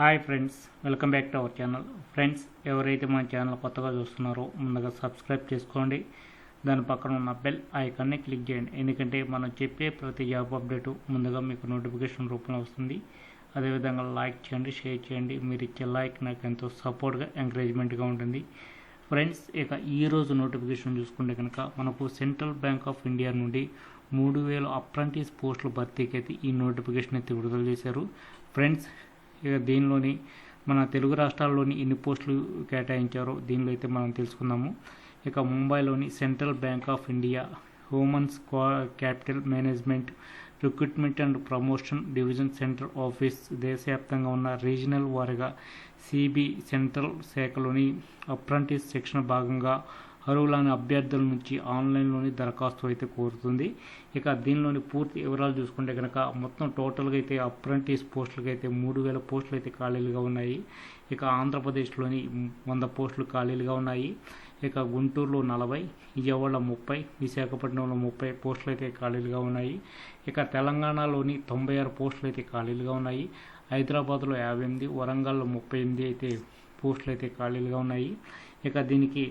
Hi friends welcome back to our channel. Friends ఎవరైతే మన channel కొత్తగా చూస్తున్నారో ముందుగా సబ్స్క్రైబ్ చేసుకోండి. దాని పక్కన ఉన్న బెల్ ఐకాన్ని క్లిక్ చేయండి. ఎందుకంటే మనం చెప్పే ప్రతి జాబ్ అప్డేటు ముందుగా మీకు నోటిఫికేషన్ రూపంలో వస్తుంది. అదేవిధంగా లైక్ చేయండి షేర్ చేయండి. మీరు ఇచ్చే లైక్ నాకు ఎంతో సపోర్ట్గా ఎంకరేజ్మెంట్గా ఉంటుంది. ఫ్రెండ్స్ ఇక ఈరోజు నోటిఫికేషన్ చూసుకుంటే కనుక మనకు సెంట్రల్ బ్యాంక్ ఆఫ్ ఇండియా నుండి మూడు వేల అప్రెంటిస్ పోస్టుల భర్తీకి అయితే ఈ నోటిఫికేషన్ అయితే విడుదల చేశారు. ఫ్రెండ్స్ దీనిలోని మన తెలుగు రాష్ట్రాల్లోని ఎన్ని పోస్టులు కేటాయించారో దీనిలో అయితే మనం తెలుసుకుందాము. ఇక ముంబైలోని central bank of India humans capital management recruitment and promotion division centre office దేశవ్యాప్తంగా ఉన్న రీజనల్ వారిగా సిబి సెంట్రల్ శాఖలోని అప్రెంటిస్ శిక్షణ భాగంగా అర్హులైన అభ్యర్థుల నుంచి ఆన్లైన్లోని దరఖాస్తు అయితే కోరుతుంది. ఇక దీనిలోని పూర్తి వివరాలు చూసుకుంటే కనుక మొత్తం టోటల్గా అయితే అప్రెంటిస్ పోస్టులకి అయితే మూడు వేల పోస్టులు అయితే ఖాళీలుగా ఉన్నాయి. ఇక ఆంధ్రప్రదేశ్లోని వంద పోస్టులు ఖాళీలుగా ఉన్నాయి. ఇక గుంటూరులో నలభై విజయవాడ ముప్పై విశాఖపట్నంలో ముప్పై పోస్టులు అయితే ఖాళీలుగా ఉన్నాయి. ఇక తెలంగాణలోని తొంభై ఆరు పోస్టులు అయితే ఖాళీలుగా ఉన్నాయి. హైదరాబాద్లో యాభై ఎనిమిది వరంగల్లో ముప్పై ఎనిమిది అయితే పోస్టులు అయితే ఖాళీలుగా ఉన్నాయి. ఇక దీనికి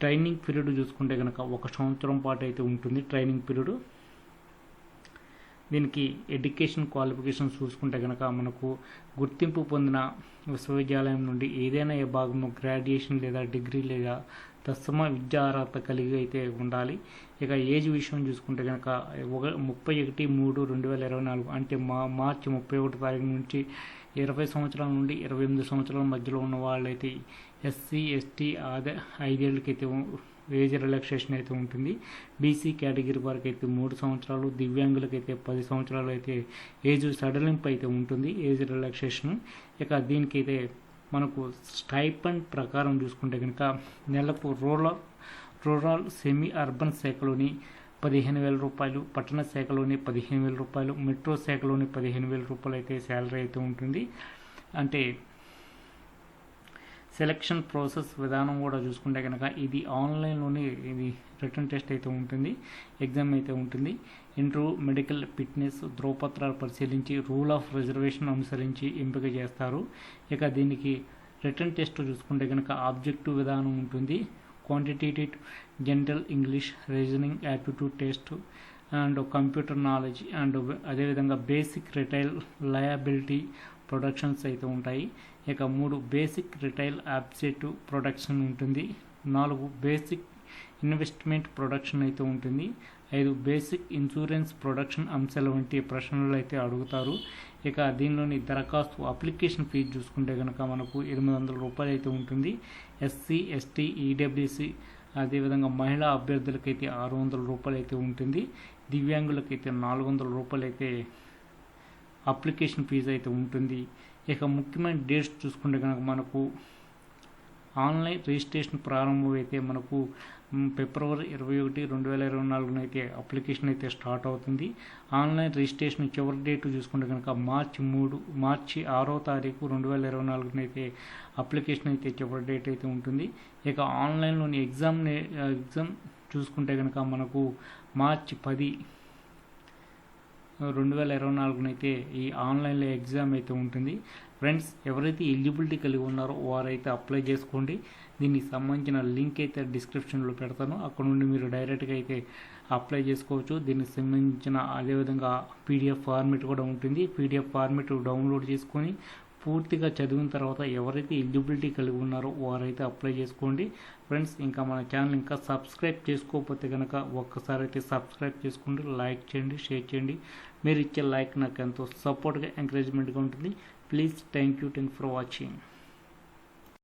ట్రైనింగ్ పీరియడ్ చూసుకుంటే కనుక ఒక సంవత్సరం పాటు అయితే ఉంటుంది ట్రైనింగ్ పీరియడ్. దీనికి ఎడ్యుకేషన్ క్వాలిఫికేషన్ చూసుకుంటే కనుక మనకు గుర్తింపు పొందిన విశ్వవిద్యాలయం నుండి ఏదైనా ఏ భాగంలో గ్రాడ్యుయేషన్ లేదా డిగ్రీ లేదా తత్సమ విద్యా అర్హత కలిగి అయితే ఉండాలి. ఇక ఏజ్ విషయం చూసుకుంటే కనుక ఒక ముప్పై ఒకటి మూడు రెండు వేల ఇరవై నాలుగు అంటే మా మార్చి ముప్పై ఒకటి తారీఖు నుంచి ఇరవై సంవత్సరాల నుండి ఇరవై ఎనిమిది సంవత్సరాల మధ్యలో ఉన్న వాళ్ళైతే ఎస్సీ ఎస్టీ ఆదే ఐదేళ్ళకైతే ఏజ్ రిలాక్సేషన్ అయితే ఉంటుంది. బీసీ కేటగిరీ వారికి అయితే మూడు సంవత్సరాలు దివ్యాంగులకైతే పది సంవత్సరాలు అయితే ఏజ్ సడలింపు అయితే ఉంటుంది ఏజ్ రిలాక్సేషన్. ఇక దీనికైతే మనకు స్టైపండ్ ప్రకారం చూసుకుంటే కనుక నెలకు రూరల్ రూరల్ సెమీ అర్బన్ శాఖలోని పదిహేను వేల రూపాయలు పట్టణ శాఖలోని పదిహేను వేల రూపాయలు మెట్రో శాఖలోని పదిహేను వేల రూపాయలు అయితే శాలరీ అయితే ఉంటుంది. అంటే సెలక్షన్ ప్రాసెస్ విధానం కూడా చూసుకుంటే కనుక ఇది ఆన్లైన్లోనే ఇది రిటర్న్ టెస్ట్ అయితే ఉంటుంది ఎగ్జామ్ అయితే ఉంటుంది. ఇంటర్వ్యూ మెడికల్ ఫిట్నెస్ ధ్రువపత్రాలు పరిశీలించి రూల్ ఆఫ్ రిజర్వేషన్ అనుసరించి ఎంపిక చేస్తారు. ఇక దీనికి రిటర్న్ టెస్ట్ చూసుకుంటే కనుక ఆబ్జెక్టివ్ విధానం ఉంటుంది. Quantitative general English reasoning aptitude test and computer knowledge and అదేవిధంగా బేసిక్ రిటైల్ లయబిలిటీ ప్రొడక్షన్స్ అయితే ఉంటాయి. ఇక మూడు బేసిక్ రిటైల్ అబ్జెక్టివ్ ప్రొడక్షన్ ఉంటుంది. నాలుగు బేసిక్ ఇన్వెస్ట్మెంట్ ప్రొడక్షన్ అయితే ఉంటుంది. ఐదు బేసిక్ ఇన్సూరెన్స్ ప్రొడక్షన్ అంశాల వంటి ప్రశ్నలు అయితే అడుగుతారు. ఇక దీనిలోని దరఖాస్తు అప్లికేషన్ ఫీజు చూసుకుంటే కనుక మనకు ఎనిమిది వందల రూపాయలు అయితే ఉంటుంది. ఎస్సీ ఎస్టీ ఈడబ్ల్యూసి అదేవిధంగా మహిళా అభ్యర్థులకైతే ఆరు వందల రూపాయలు అయితే ఉంటుంది. దివ్యాంగులకైతే నాలుగు వందల రూపాయలు అయితే అప్లికేషన్ ఫీజు అయితే ఉంటుంది. ఇక ముఖ్యమైన డేట్స్ చూసుకుంటే కనుక మనకు ఆన్లైన్ రిజిస్ట్రేషన్ ప్రారంభమైతే మనకు ఫిబ్రవరి ఇరవై ఒకటి రెండు వేల ఇరవై నాలుగున అయితే అప్లికేషన్ అయితే స్టార్ట్ అవుతుంది. ఆన్లైన్ రిజిస్ట్రేషన్ చివరి డేట్ చూసుకుంటే కనుక మార్చి మూడు మార్చి ఆరో తారీఖు రెండు వేల ఇరవై నాలుగున అయితే అప్లికేషన్ అయితే చివరి డేట్ అయితే ఉంటుంది. ఇక ఆన్లైన్లోని ఎగ్జామ్ ఎగ్జామ్ చూసుకుంటే కనుక మనకు మార్చి పది రెండు వేల ఇరవై నాలుగునైతే ఈ ఆన్లైన్లో ఎగ్జామ్ అయితే ఉంటుంది. ఫ్రెండ్స్ ఎవరైతే ఎలిజిబిలిటీ కలిగి ఉన్నారో వారైతే అప్లై చేసుకోండి. దీనికి సంబంధించిన లింక్ అయితే డిస్క్రిప్షన్లో పెడతాను. అక్కడ నుండి మీరు డైరెక్ట్గా అయితే అప్లై చేసుకోవచ్చు. దీనికి సంబంధించిన అదేవిధంగా పీడిఎఫ్ ఫార్మేట్ కూడా ఉంటుంది. పీడిఎఫ్ ఫార్మేట్ డౌన్లోడ్ చేసుకొని పూర్తిగా చదివిన తర్వాత ఎవరైతే ఎలిజిబిలిటీ కలిగి ఉన్నారో వారైతే అప్లై చేసుకోండి. ఫ్రెండ్స్ ఇంకా మన ఛానల్ ఇంకా సబ్స్క్రైబ్ చేసుకోకపోతే కనుక ఒక్కసారి అయితే సబ్స్క్రైబ్ చేసుకోండి లైక్ చేయండి షేర్ చేయండి. మీరు ఇచ్చే లైక్ నాకు ఎంతో సపోర్ట్గా ఎంకరేజ్మెంట్గా ఉంటుంది. Please thank you thank for watching